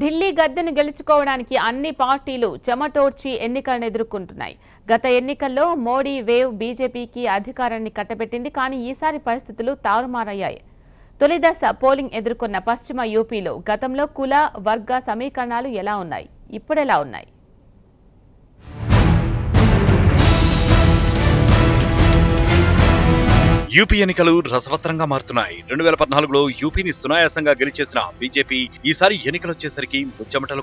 ఢిల్లీ గద్దెను గెలుచుకోవడానికి అన్ని పార్టీలు చెమటోడ్చి ఎన్నికలను ఎదుర్కొంటున్నాయి. గత ఎన్నికల్లో మోడీ వేవ్ బీజేపీకి అధికారాన్ని కట్టబెట్టింది కానీ ఈసారి పరిస్థితులు తారుమారయ్యాయి. తొలిదశ పోలింగ్ ఎదుర్కొన్న పశ్చిమ యూపీలో గతంలో కుల వర్గ సమీకరణాలు ఎలా ఉన్నాయి? ఇప్పుడెలా ఉన్నాయి? యూపీ ఎన్నికలు రసవత్తరంగా మారుతున్నాయి. రెండు వేల పద్నాలుగులో యూపీని సునాయాసంగా గెలిచేసిన బీజేపీ ఈసారి ఎన్నికలు వచ్చేసరికి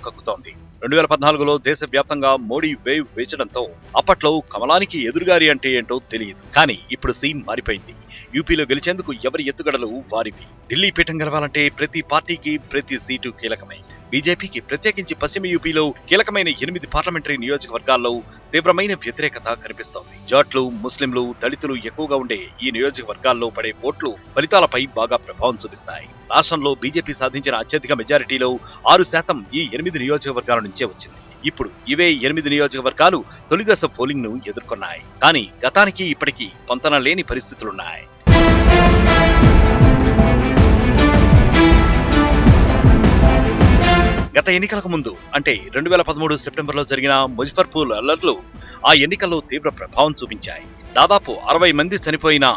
కక్కుతోంది. రెండు వేల పద్నాలుగులో దేశవ్యాప్తంగా మోడీ వేవ్ వేచడంతో అప్పట్లో కమలానికి ఎదురుగారి అంటే ఏంటో తెలియదు. కానీ ఇప్పుడు సీన్ మారిపోయింది. యూపీలో గెలిచేందుకు ఎవరి ఎత్తుగడలు వారివి. ఢిల్లీ పీఠం గెలవాలంటే ప్రతి పార్టీకి ప్రతి సీటు కీలకమైంది బీజేపీకి ప్రత్యేకించి పశ్చిమ యూపీలో కీలకమైన ఎనిమిది పార్లమెంటరీ నియోజకవర్గాల్లో తీవ్రమైన వ్యతిరేకత కనిపిస్తోంది. జాట్లు ముస్లింలు దళితులు ఎక్కువగా ఉండే ఈ నియోజకవర్గాల్లో పడే ఓట్లు ఫలితాలపై బాగా ప్రభావం చూపిస్తాయి. రాష్ట్రంలో బీజేపీ సాధించిన అత్యధిక మెజారిటీలో ఆరు శాతం ఈ ఎనిమిది నియోజకవర్గాల నుంచే వచ్చింది. ఇప్పుడు ఇవే ఎనిమిది నియోజకవర్గాలు తొలిదశ పోలింగ్ను ఎదుర్కొన్నాయి. కానీ గతానికి ఇప్పటికీ పొంతన లేని పరిస్థితులున్నాయి. గత ఎన్నికలకు ముందు అంటే రెండు వేల పదమూడు సెప్టెంబర్లో జరిగిన ముజఫర్పూర్ అల్లర్లు ఆ ఎన్నికల్లో తీవ్ర ప్రభావం చూపించాయి. దాదాపు అరవై మంది చనిపోయిన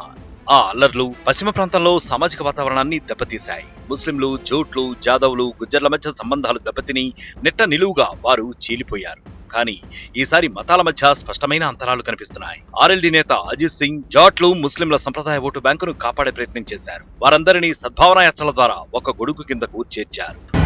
ఆ అల్లర్లు పశ్చిమ ప్రాంతంలో సామాజిక వాతావరణాన్ని దెబ్బతీశాయి. ముస్లింలు జోట్లు జాదవులు గుజ్జర్ల మధ్య సంబంధాలు దెబ్బతిని నెట్ట నిలువుగా వారు చీలిపోయారు. కానీ ఈసారి మతాల మధ్య స్పష్టమైన అంతరాలు కనిపిస్తున్నాయి. ఆర్ఎల్డీ నేత అజిత్ సింగ్ జాట్లు ముస్లింల సంప్రదాయ ఓటు బ్యాంకును కాపాడే ప్రయత్నం చేశారు. వారందరినీ సద్భావన యాత్రల ద్వారా ఒక గొడుగు కిందకు చేర్చారు.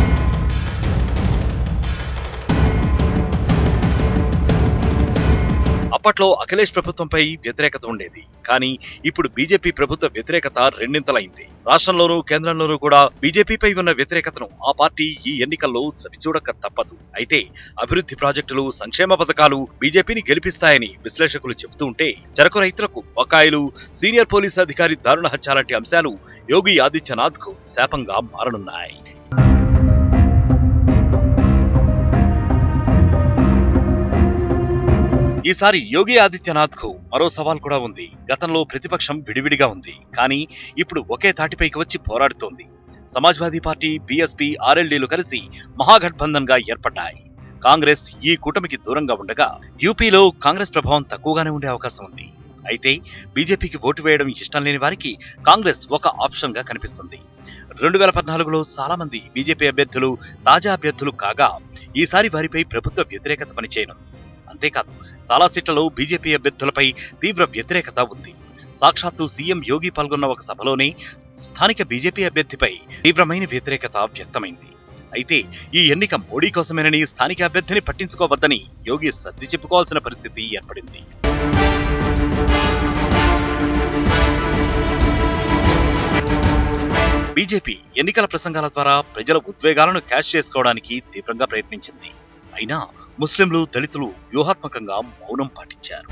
అప్పట్లో అఖిలేష్ ప్రభుత్వంపై వ్యతిరేకత ఉండేది. కానీ ఇప్పుడు బీజేపీ ప్రభుత్వ వ్యతిరేకత రెండింతలైంది. రాష్ట్రంలోనూ కేంద్రంలోనూ కూడా బీజేపీపై ఉన్న వ్యతిరేకతను ఆ పార్టీ ఈ ఎన్నికల్లో చవిచూడక తప్పదు. అయితే అభివృద్ధి ప్రాజెక్టులు సంక్షేమ పథకాలు బీజేపీని గెలిపిస్తాయని విశ్లేషకులు చెబుతూ ఉంటే చెరకు రైతులకు బకాయిలు సీనియర్ పోలీసు అధికారి దారుణ హత్య లాంటి అంశాలు యోగి ఆదిత్యనాథ్కు శాపంగా మారనున్నాయి. ఈసారి యోగి ఆదిత్యనాథ్కు మరో సవాల్ కూడా ఉంది. గతంలో ప్రతిపక్షం విడివిడిగా ఉంది. కానీ ఇప్పుడు ఒకే తాటిపైకి వచ్చి పోరాడుతోంది. సమాజ్వాదీ పార్టీ బీఎస్పీ ఆర్ఎల్డీలు కలిసి మహాగఠబంధన్గా ఏర్పడ్డాయి. కాంగ్రెస్ ఈ కూటమికి దూరంగా ఉండగా యూపీలో కాంగ్రెస్ ప్రభావం తక్కువగానే ఉండే అవకాశం ఉంది. అయితే బీజేపీకి ఓటు వేయడం ఇష్టం లేని వారికి కాంగ్రెస్ ఒక ఆప్షన్గా కనిపిస్తుంది. రెండు వేల పద్నాలుగులో చాలా మంది బీజేపీ అభ్యర్థులు తాజా అభ్యర్థులు కాగా ఈసారి వారిపై ప్రభుత్వ వ్యతిరేకత పనిచేయనుంది. అంతేకాదు చాలా సీట్లలో బీజేపీ అభ్యర్థులపై తీవ్ర వ్యతిరేకత ఉంది. సాక్షాత్తు సీఎం యోగి పాల్గొన్న ఒక సభలోనే స్థానిక బీజేపీ అభ్యర్థిపై తీవ్రమైన వ్యతిరేకత వ్యక్తమైంది. అయితే ఈ ఎన్నిక మోడీ కోసమేనని స్థానిక అభ్యర్థిని పట్టించుకోవద్దని యోగి సర్ది చెప్పుకోవాల్సిన పరిస్థితి ఏర్పడింది. బీజేపీ ఎన్నికల ప్రసంగాల ద్వారా ప్రజల ఉద్వేగాలను క్యాష్ చేసుకోవడానికి తీవ్రంగా ప్రయత్నించింది. అయినా ముస్లింలు దళితులు వ్యూహాత్మకంగా మౌనం పాటించారు.